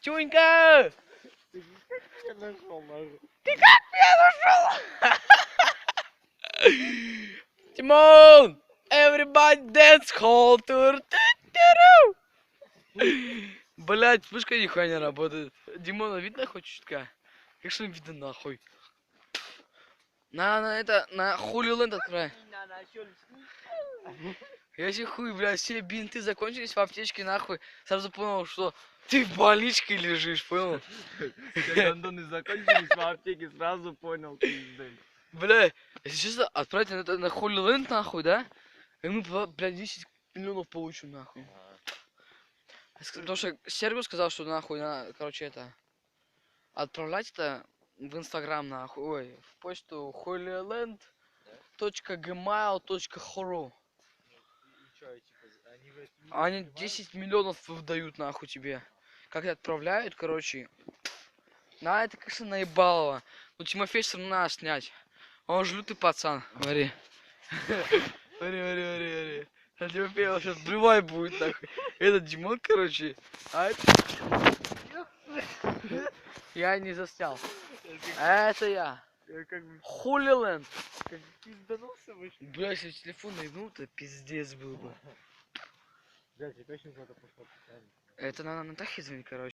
Тюнька! Я нашел нахуй. Тимон! Everybody dance hall tour. Блять, вспышка нихуя не работает. Димона видно хоть чутка? Конечно видно нахуй. На, на это, на Хули открывай. Я себе хуй, блядь, все бинты закончились в аптечке, нахуй. Сразу понял, что ты в больничке лежишь, понял? Гондоны закончились в аптеке, сразу понял, пиздец. Бля, если честно, отправить на, на Холли нахуй, да? И мы, бля, блядь, 10 миллионов получим, нахуй. Потому что Сергей сказал, что нахуй, на, короче, это... Отправлять это в Инстаграм, нахуй, ой, в почту holyland.gmail.ru Они 10 миллионов выдают, нахуй, тебе. Как отправляют, короче. На, это, конечно, наебалово. Ну, Тимофей все равно надо снять. Он же лютый пацан, говори. Говори, говори, говори, говори. А Тимофей сейчас блевай будет, нахуй. Это Димон, короче. А это... Я не заснял. А это я. Я как пизданулся. Бля, если телефон наебнул, то пиздец был бы. Блядь, я точно куда-то пошел. Это надо Натахе звонить, короче.